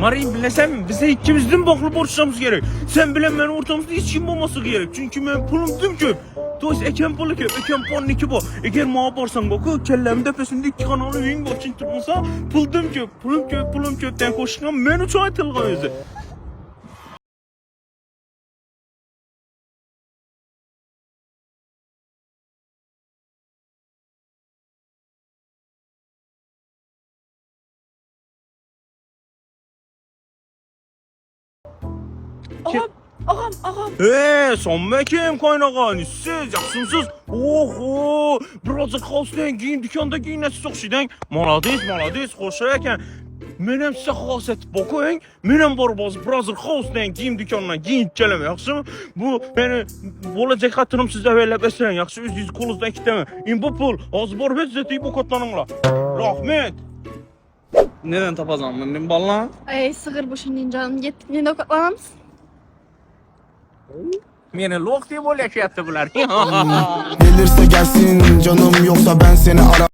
Marin bilesem bize ikimizden baklı borçlamamız gerek. Sen bilen benim ortamızda hiç kim olması gerek. Çünkü ben pulum tüm köp. Dolayı eken pulu köp, eken pulun iki bu. Eğer mağa borsan bakı, kellemin tepesinde iki kanalı yün borçun tutmasa, pul tüm köp, pulum köp, pulum köpten koşkan ben uçağı tılga özü. Ağam, ağam, ağam. Eee, son mekim kaynağı, siz yaksımsız. Oho, birazcık kaosden giyin, dükkanda giyin, nesi çok şeyden. Malades, malades, hoşayken. Menem size xaset bakayın. Menem barbaz birazcık kaosdan giyin, dükkandan giyin, geleme, yaxşı mı? Bu, beni, olacak hatırım size böyle besleyin, yaxşı, üz yüz kolunuzdan kitleme. İn bu pul, az bar ve size bu katlanınla. Rahmet. Neden tapacağım ben benim balla? Ay sığır bu şimdi canım. Yettiğinde okatlanır Meni loq diye böyle şey yaptı bunlar. Gelirse gelsin canım yoksa ben seni ara